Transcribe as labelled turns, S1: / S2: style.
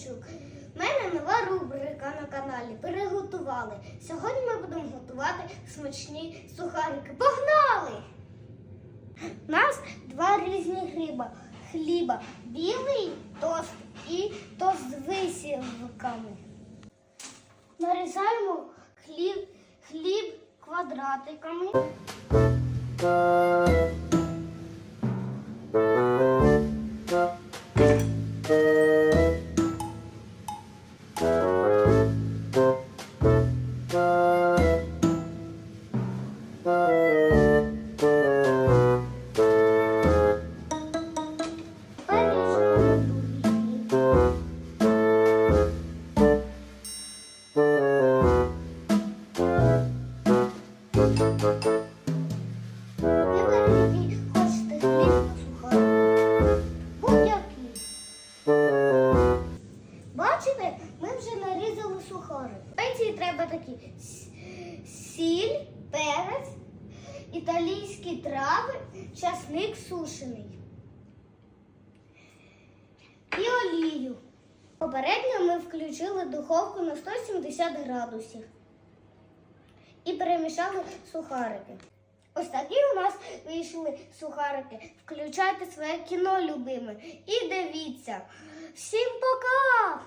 S1: Демчук. У мене нова рубрика на каналі. Переготували. Сьогодні ми будемо готувати смачні сухарики. Погнали! У нас два різні хліба. Хліба білий тост і тост з висівками. Нарізаємо хліб, хліб квадратиками. Бачите, ми вже нарізали такі сіль, перець, італійські трави, часник сушений і олію. Попередньо ми включили духовку на 170 градусів і перемішали сухарики. Ось такі у нас вийшли сухарики. Включайте своє кіно любиме і дивіться. Всім пока!